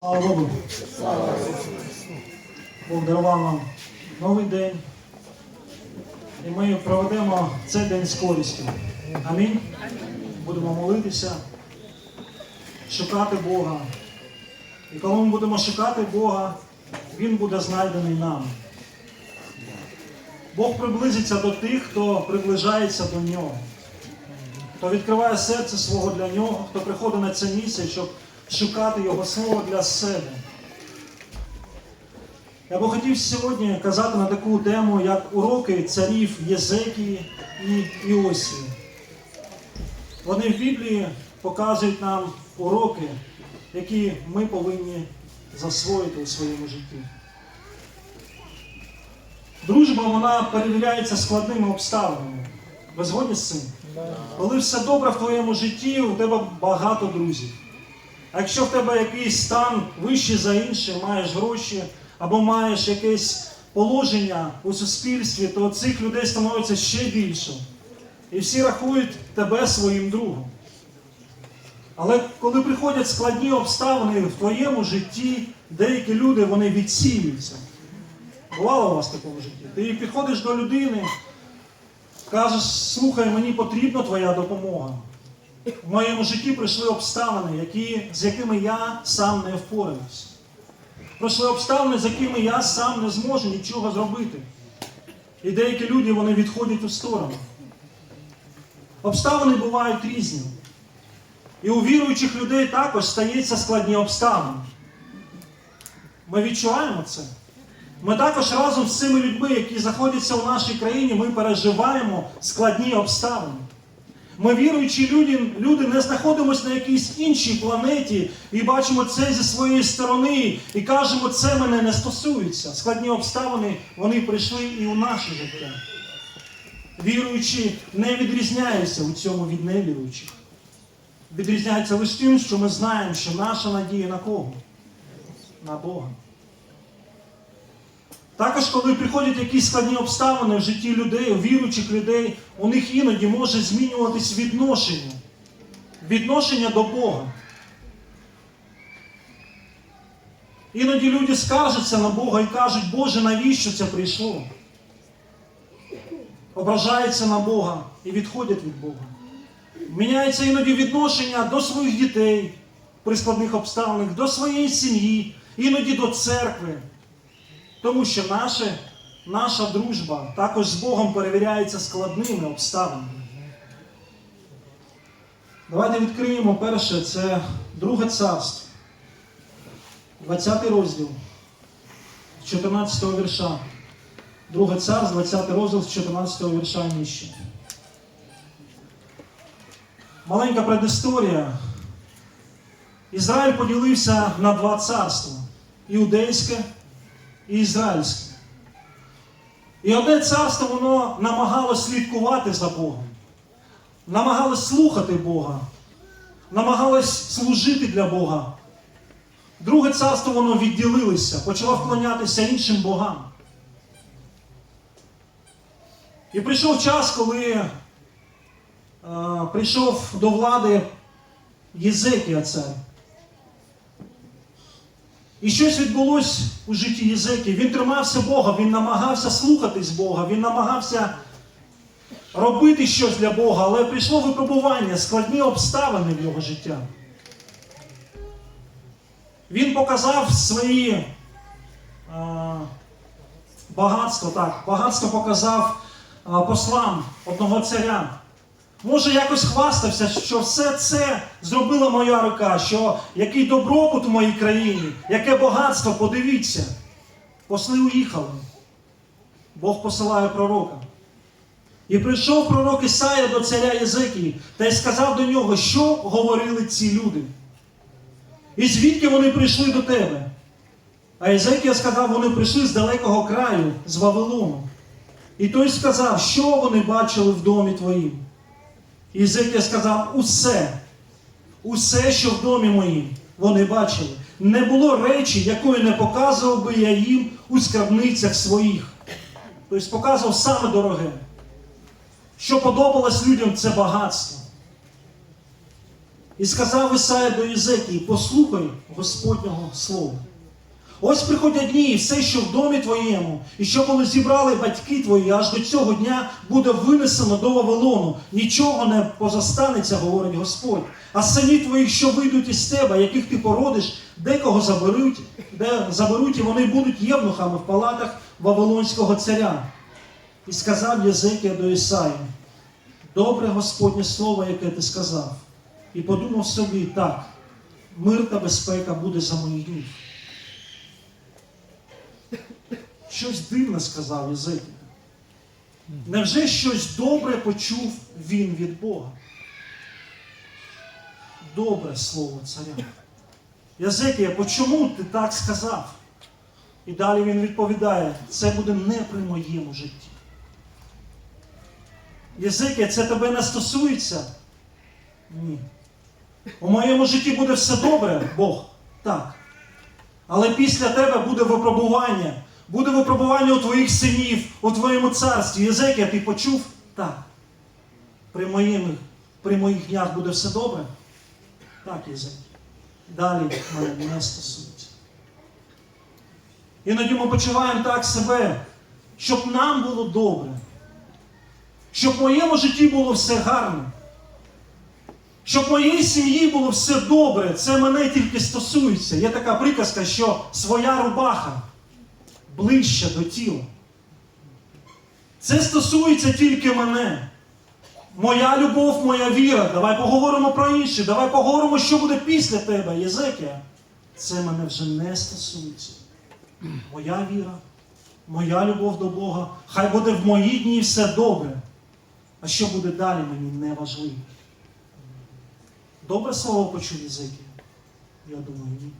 Слава Богу. Бог дарував нам новий день. І ми проведемо цей день з користю. Амінь. Будемо молитися, шукати Бога. І коли ми будемо шукати Бога, Він буде знайдений нами. Бог приблизиться до тих, хто приближається до нього, хто відкриває серце свого для нього, хто приходить на це місце, щоб шукати Його слово для себе. Я би хотів сьогодні казати на таку тему, як уроки царів Єзекії і Іосії. Вони в Біблії показують нам уроки, які ми повинні засвоїти у своєму житті. Дружба вона перевіряється складними обставинами. Ви згодні з цим? Коли все добре в твоєму житті, у тебе багато друзів. А якщо в тебе якийсь стан вищий за інший, маєш гроші або маєш якесь положення у суспільстві, то цих людей становиться ще більше. І всі рахують тебе своїм другом. Але коли приходять складні обставини в твоєму житті, деякі люди вони відсіюються. Бувало у вас в такому житті? Ти підходиш до людини, кажеш, слухай, мені потрібна твоя допомога. В моєму житті прийшли обставини, які, з якими я сам не впораюся. Прийшли обставини, з якими я сам не зможу нічого зробити. І деякі люди вони відходять у сторону. Обставини бувають різні. І у віруючих людей також стаються складні обставини. Ми відчуваємо це. Ми також разом з цими людьми, які знаходяться в нашій країні, ми переживаємо складні обставини. Ми віруючі люди, люди не знаходимося на якійсь іншій планеті і бачимо це зі своєї сторони і кажемо, це мене не стосується. Складні обставини вони прийшли і у наше життя. Віруючі не відрізняються у цьому від невіруючих. Відрізняються лише тим, що ми знаємо, що наша надія на кого? На Бога. Також, коли приходять якісь складні обставини в житті людей, віруючих людей, у них іноді може змінюватись відношення. Відношення до Бога. Іноді люди скаржаться на Бога і кажуть, Боже, навіщо це прийшло? Ображаються на Бога і відходять від Бога. Міняється іноді відношення до своїх дітей при складних обставинах, до своєї сім'ї, іноді до церкви. Тому що наше, наша дружба також з Богом перевіряється складними обставинами. Давайте відкриємо перше, це друге царство, 20 розділ, з 14 вірша. Друге царство, 20 розділ з 14 вірша нижче. Маленька предісторія. Ізраїль поділився на два царства іудейське ізраїльське. І одне царство воно намагалось слідкувати за Богом, намагалось слухати Бога, намагалось служити для Бога. Друге царство воно відділилося, почало вклонятися іншим богам. І прийшов час, коли е, прийшов до влади Єзекія цар. І щось відбулось у житті Єзекії. Він тримався Бога, він намагався слухатись Бога, він намагався робити щось для Бога, але прийшло випробування, складні обставини в його життя. Він показав свої е, багатство, так, багатство показав е, послам одного царя. Може, якось хвастався, що все це зробила моя рука, що який добробут в моїй країні, яке багатство, подивіться. Посли уїхали. Бог посилає пророка. І прийшов пророк Ісая до царя Єзикії та й сказав до нього, що говорили ці люди. І звідки вони прийшли до тебе? А Єзекія сказав, вони прийшли з далекого краю, з Вавилону. І той сказав, що вони бачили в домі твоїм. І Єзекія сказав, усе, усе, що в домі моїм, вони бачили. Не було речі, якої не показував би я їм у скарбницях своїх. Тобто показував саме дороге. Що подобалось людям, це багатство. І сказав Ісая до Єзекії, послухай Господнього слова. Ось приходять дні, і все, що в домі твоєму, і що коли зібрали батьки твої, аж до цього дня буде винесено до Вавилону. Нічого не позастанеться, говорить Господь. А синів твоїх, що вийдуть із тебе, яких ти породиш, декого заберуть, де заберуть, і вони будуть євнухами в палатах Вавилонського царя. І сказав Єзекія до Ісаї, добре Господнє слово, яке ти сказав. І подумав собі, так, мир та безпека буде за моїх днів. Щось дивне сказав Єзекія. Невже щось добре почув він від Бога? Добре слово царя. Єзекія, почому ти так сказав? І далі він відповідає, це буде не при моєму житті. Єзекія, це тебе не стосується? Ні. У моєму житті буде все добре, Бог. Так. Але після тебе буде випробування. Буде випробування у твоїх синів, у твоєму царстві. Єзекія, ти почув? Так. При, моїм, при моїх днях буде все добре? Так, Єзекія. Далі мене не стосується. Іноді ми почуваємо так себе, щоб нам було добре. Щоб в моєму житті було все гарно. Щоб в моїй сім'ї було все добре, це мене тільки стосується. Є така приказка, що своя рубаха ближче до тіла. Це стосується тільки мене. Моя любов, моя віра. Давай поговоримо про інше. Давай поговоримо, що буде після тебе, Єзекія. Це мене вже не стосується. Моя віра, моя любов до Бога. Хай буде в мої дні все добре. А що буде далі, мені не важливо. Добре слово почув Єзекія? Я думаю, ні.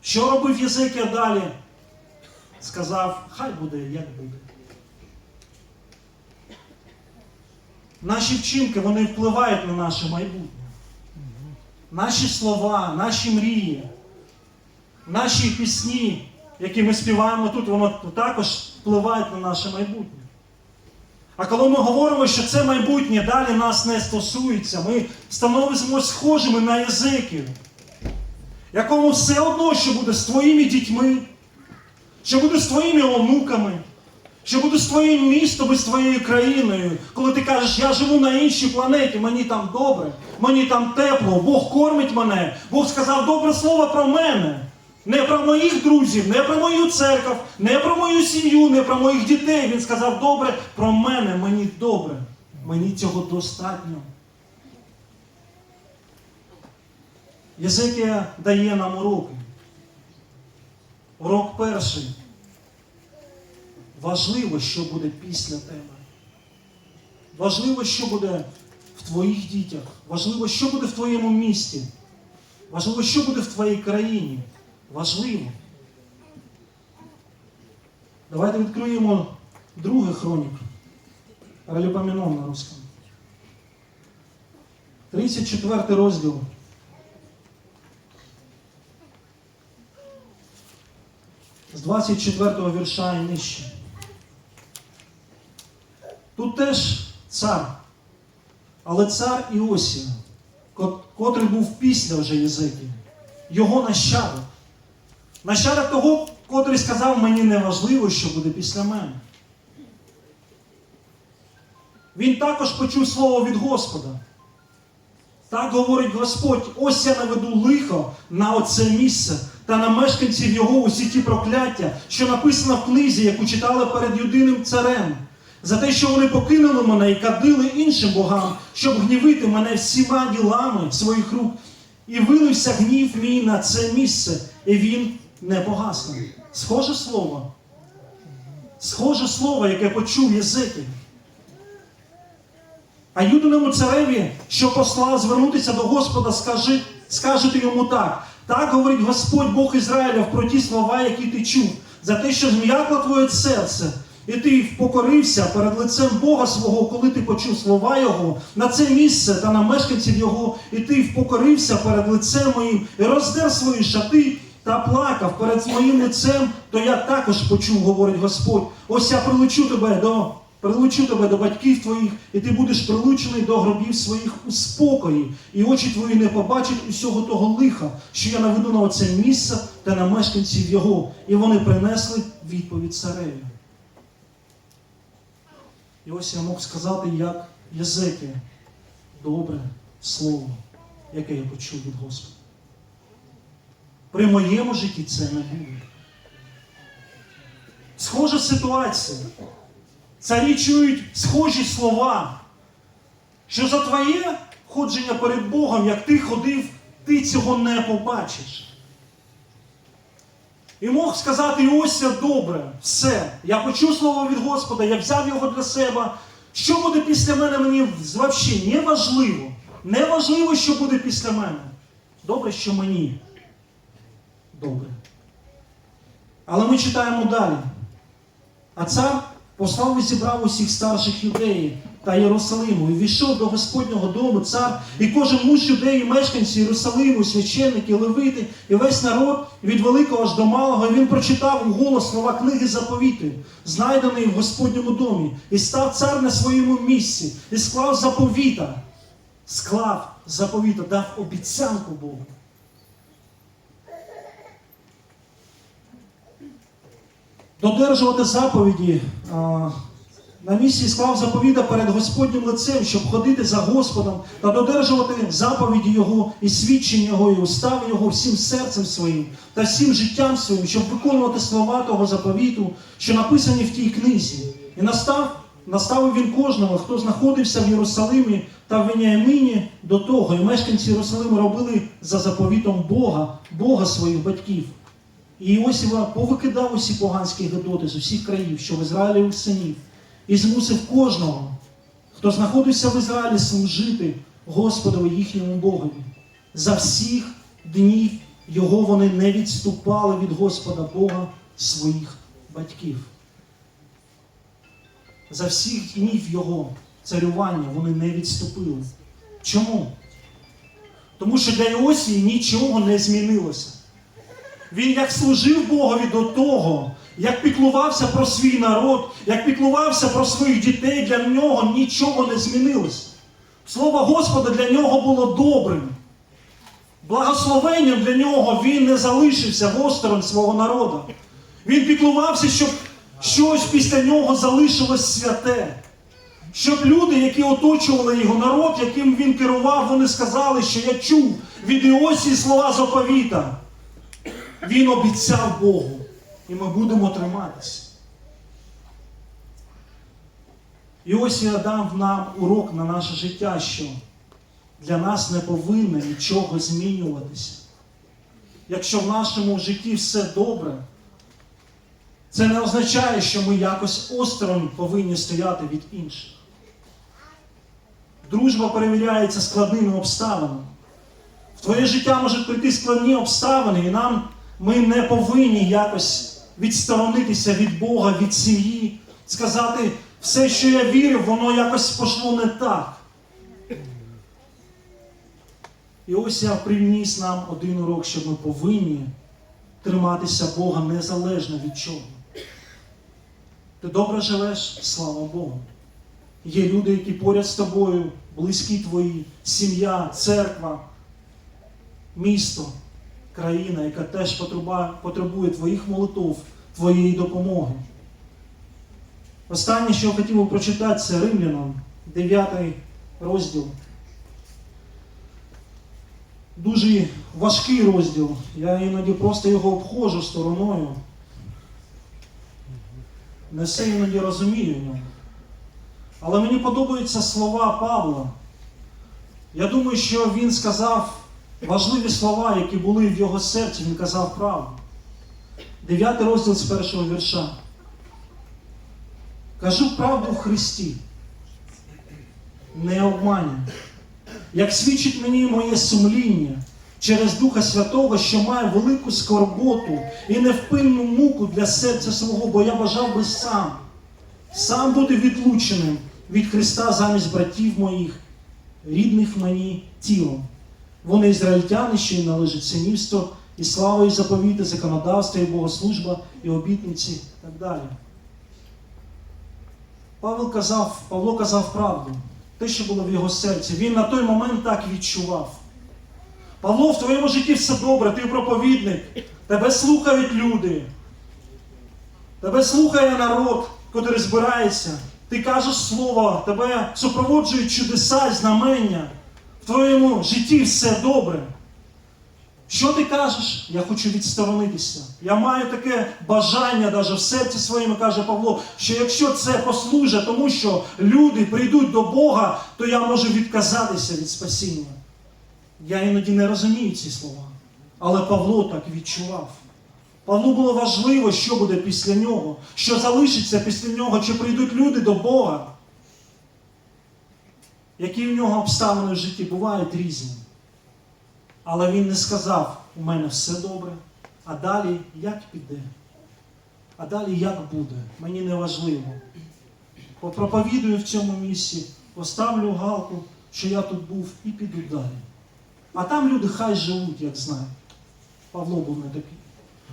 Що робив Єзекія далі? Сказав, хай буде, як буде. Наші вчинки вони впливають на наше майбутнє. Наші слова, наші мрії, наші пісні, які ми співаємо тут, воно також впливають на наше майбутнє. А коли ми говоримо, що це майбутнє далі нас не стосується, ми становимося схожими на язиків, якому все одно, що буде з твоїми дітьми, що буде з твоїми онуками, що буде з твоїм містом і з твоєю країною, коли ти кажеш, я живу на іншій планеті, мені там добре, мені там тепло, Бог кормить мене, Бог сказав добре слово про мене. Не про моїх друзів, не про мою церкву, не про мою сім'ю, не про моїх дітей. Він сказав добре про мене, мені добре. Мені цього достатньо. Єзекія дає нам уроки. Урок перший. Важливо, що буде після тебе. Важливо, що буде в твоїх дітях. Важливо, що буде в твоєму місті. Важливо, що буде в твоїй країні. Важливо. Давайте відкриємо другий хронік. Параліпоменон на русском. 34 розділ. З 24 вірша і нижче. Тут теж цар, але цар Іосія, котрий був після вже Єзекії, його нащадок. Нащадок того, котрий сказав, мені не важливо, що буде після мене. Він також почув слово від Господа. Так говорить Господь, ось я наведу лихо на оце місце та на мешканців його усі ті прокляття, що написано в книзі, яку читали перед юдиним царем, за те, що вони покинули мене і кадили іншим богам, щоб гнівити мене всіма ділами своїх рук. І вилився гнів мій на це місце, і він не погасне. Схоже слово. Схоже слово, яке почув Єзекіль. А юдиному цареві, що послав звернутися до Господа, скажи, скажете йому так. Так говорить Господь Бог Ізраїля про ті слова, які ти чув, за те, що зм'якло твоє серце, і ти впокорився перед лицем Бога свого, коли ти почув слова Його на це місце та на мешканців Його, і ти впокорився перед лицем моїм, і роздер свої шати та плакав перед моїм лицем, то я також почув, говорить Господь. Ось я прилечу тебе до прилучу тебе до батьків твоїх, і ти будеш прилучений до гробів своїх у спокої, і очі твої не побачать усього того лиха, що я наведу на оце місце та на мешканців його. І вони принесли відповідь цареві. І ось я мог сказати, як Єзекія, добре слово, яке я почув від Господа. При моєму житті це не буде. Схожа ситуація. Царі чують схожі слова, що за твоє ходження перед Богом, як ти ходив, ти цього не побачиш. І мог сказати Іосія, добре, все. Я почув слово від Господа, я взяв його для себе. Що буде після мене, мені взагалі не важливо. Не важливо, що буде після мене. Добре, що мені. Добре. Але ми читаємо далі. А цар послав і зібрав усіх старших юдеї та Єрусалиму, і війшов до Господнього дому цар, і кожен муж юдеї, мешканці Єрусалиму, священники, левити, і весь народ від великого аж до малого, і він прочитав у голос слова книги заповіту, знайденої в Господньому домі, і став цар на своєму місці, і склав заповіта, склав заповіта, дав обіцянку Богу. Додержувати заповіді. На місці склав заповіда перед Господнім лицем, щоб ходити за Господом та додержувати заповіді Його і свідчення Його, і устави Його всім серцем своїм та всім життям своїм, щоб виконувати слова того заповіту, що написані в тій книзі. І настав, наставив він кожного, хто знаходився в Єрусалимі та в Веніамині до того, і мешканці Єрусалиму робили за заповітом Бога, Бога своїх батьків. І Іосифа повикидав усі поганські гедоти з усіх країв, що в Ізраїлі синів, і змусив кожного, хто знаходився в Ізраїлі, служити Господові їхньому Богові. За всіх днів його вони не відступали від Господа Бога своїх батьків. За всіх днів його царювання вони не відступили. Чому? Тому що для Іосії нічого не змінилося. Він як служив Богові до того, як піклувався про свій народ, як піклувався про своїх дітей, для нього нічого не змінилося. Слово Господа для нього було добрим. Благословенням для нього він не залишився осторонь свого народу. Він піклувався, щоб щось після нього залишилось святе. Щоб люди, які оточували його народ, яким він керував, вони сказали, що я чув від Іосії слова заповіта. Він обіцяв Богу, і ми будемо триматися. І ось я дав нам урок на наше життя, що для нас не повинно нічого змінюватися. Якщо в нашому житті все добре, це не означає, що ми якось осторонь повинні стояти від інших. Дружба перевіряється складними обставинами. В твоє життя можуть прийти складні обставини, і нам ми не повинні якось відсторонитися від Бога, від сім'ї, сказати, все, що я вірив, воно якось пошло не так. І ось я приніс нам один урок, що ми повинні триматися Бога незалежно від чого. Ти добре живеш, слава Богу. Є люди, які поряд з тобою, близькі твої, сім'я, церква, місто, країна, яка теж потребує твоїх молитов, твоєї допомоги. Останнє, що я хотів би прочитати, це Римлянам, 9 розділ. Дуже важкий розділ. Я іноді просто його обходжу стороною. Не все іноді розумію в. Але мені подобаються слова Павла. Я думаю, що він сказав важливі слова, які були в його серці, він казав правду. Дев'ятий розділ з першого вірша. Кажу правду в Христі. Не обманю. Як свідчить мені моє сумління через Духа Святого, що має велику скорботу і невпинну муку для серця свого, бо я бажав би сам, сам бути відлученим від Христа замість братів моїх, рідних мені тілом. Вони ізраїльтяни, що їм належить синівство, і слава, і заповіти, законодавство, і богослужба, і обітниці, і так далі. Павло казав, Павло казав правду. Те, що було в його серці. Він на той момент так відчував. Павло, в твоєму житті все добре, ти проповідник, тебе слухають люди. Тебе слухає народ, котрий збирається. Ти кажеш слово, тебе супроводжують чудеса, знамення. Твоєму житті все добре. Що ти кажеш? Я хочу відсторонитися. Я маю таке бажання, навіть в серці своєму, каже Павло, що якщо це послужить тому, що люди прийдуть до Бога, то я можу відказатися від спасіння. Я іноді не розумію ці слова. Але Павло так відчував. Павлу було важливо, що буде після нього, що залишиться після нього, чи прийдуть люди до Бога. Які в нього обставини в житті бувають різні. Але він не сказав, у мене все добре, а далі як піде, а далі як буде, мені не важливо. Попроповідую в цьому місці, поставлю галку, що я тут був, і піду далі. А там люди хай живуть, як знають. Павло був не такий.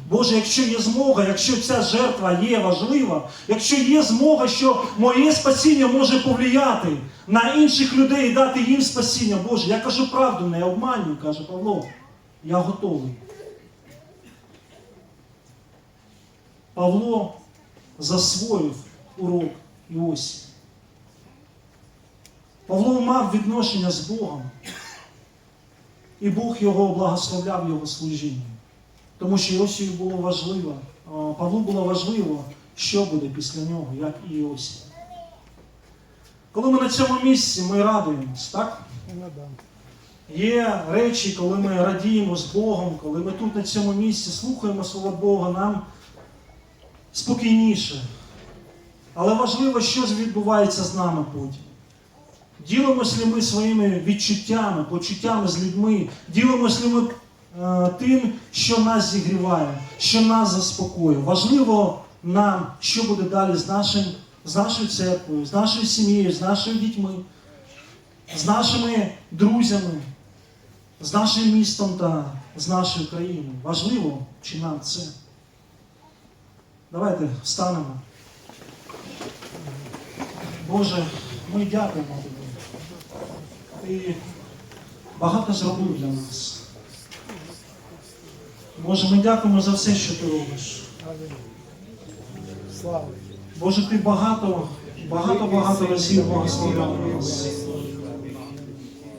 Боже, якщо є змога, якщо ця жертва є важлива, якщо є змога, що моє спасіння може повлияти на інших людей і дати їм спасіння, Боже, я кажу правду, не обманюю, каже Павло. Я готовий. Павло засвоїв урок Іосі. Павло мав відношення з Богом, і Бог його благословляв його служінням. Тому що Іосію було важливо, Павлу було важливо, що буде після нього, як і Іосі. Коли ми на цьому місці, ми радуємось, так? Ну. Є речі, коли ми радіємо з Богом, коли ми тут на цьому місці слухаємо Слово Бога, нам спокійніше. Але важливо, що відбувається з нами потім. Ділимось ли ми своїми відчуттями, почуттями з людьми, ділимось ли ми тим, що нас зігріває, що нас заспокоює. Важливо нам, що буде далі з, нашим, з нашою церквою, з нашою сім'єю, з нашими дітьми, з нашими друзями, з нашим містом та з нашою країною. Важливо, чи нам це. Давайте встанемо. Боже, ми дякуємо Тобі. Ти багато зробив для нас. Боже, ми дякуємо за все, що ти робиш. Слава. Боже, ти багато, багато, багато разів благословляв нас.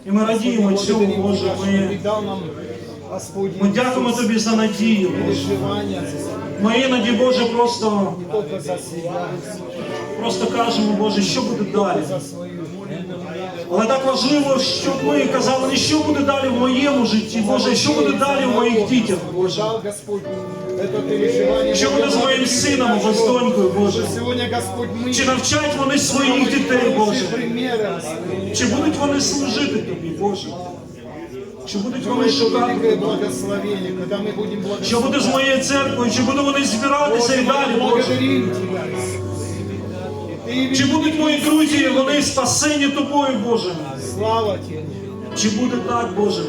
І ми радіємо цьому, Боже. Ми, ми дякуємо Тобі за надію, Боже. Ми іноді, Боже, просто, просто кажемо, Боже, що буде далі. за свою Але так важливо, щоб ми казали, не що буде далі в моєму житті, Боже, що буде далі в моїх дітях, Боже. Дал Господь это переживание. Що буде з моїм сином або з донькою, Боже. Сегодня Господь мы Чи навчать вони своїх дітей, Боже? примером Чи будуть вони служити тобі, Боже? Чи будуть вони это шукати великое тебе? благословение, когда мы будем Що буде з моєю церквою? Чи будуть вони збиратися і далі, Боже? Чи будуть мої друзі, вони спасені тобою, Боже? слава Тебе. Чи буде так, Боже?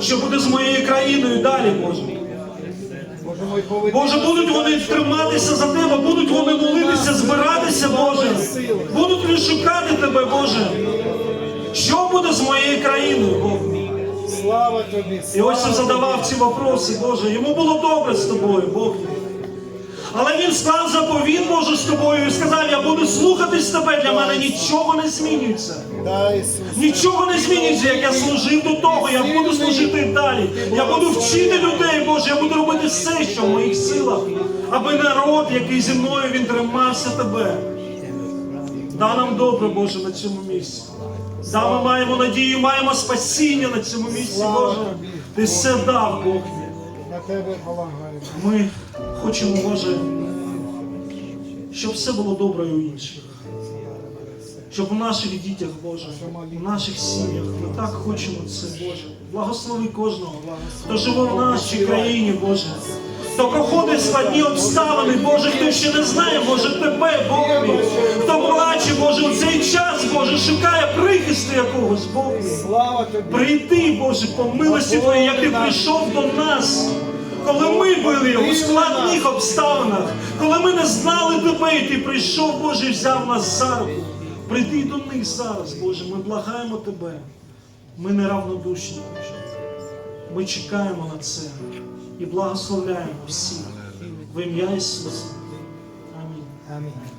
Що буде з моєю країною далі, Боже? Боже будуть вони триматися за тебе, будуть вони молитися, збиратися, Боже. Будуть ли шукати тебе, Боже? Що буде з моєю країною, Боже? Слава Тобі. І ось він задавав ці вопроси, Боже. Йому було добре з тобою, Бог. Але він склав заповіт, Боже, з тобою і сказав, я буду слухатись тебе, для мене нічого не змінюється. Нічого не змінюється, як я служив до того, я буду служити далі. Я буду вчити людей, Боже, я буду робити все, що в моїх силах, аби народ, який зі мною він тримався тебе. Да нам добре, Боже, на цьому місці. Да, ми маємо надію, маємо спасіння на цьому місці, Боже. Ти все дав, Бог. Ми хочемо, Боже, щоб все було добре у інших. Щоб у наших дітях, Боже, у наших сім'ях. Ми так хочемо це, Боже. Благослови кожного, хто живе в нашій країні, Боже. Хто проходить складні обставини, Боже, хто ще не знає, Боже, тебе, Боже мій. Хто плаче, Боже, у цей час, Боже, шукає прихисту якогось, Бог мій. Прийди, Боже, по милості Твоїй, як ти прийшов до нас. Коли ми були у складних обставинах, коли ми не знали тебе, і ти прийшов, Боже, і взяв нас за руку. Прийди до них зараз, Боже, ми благаємо тебе. Ми неравнодушні, Боже. Ми чекаємо на це і благословляємо всіх в ім'я Ісуса. Амінь. Амінь.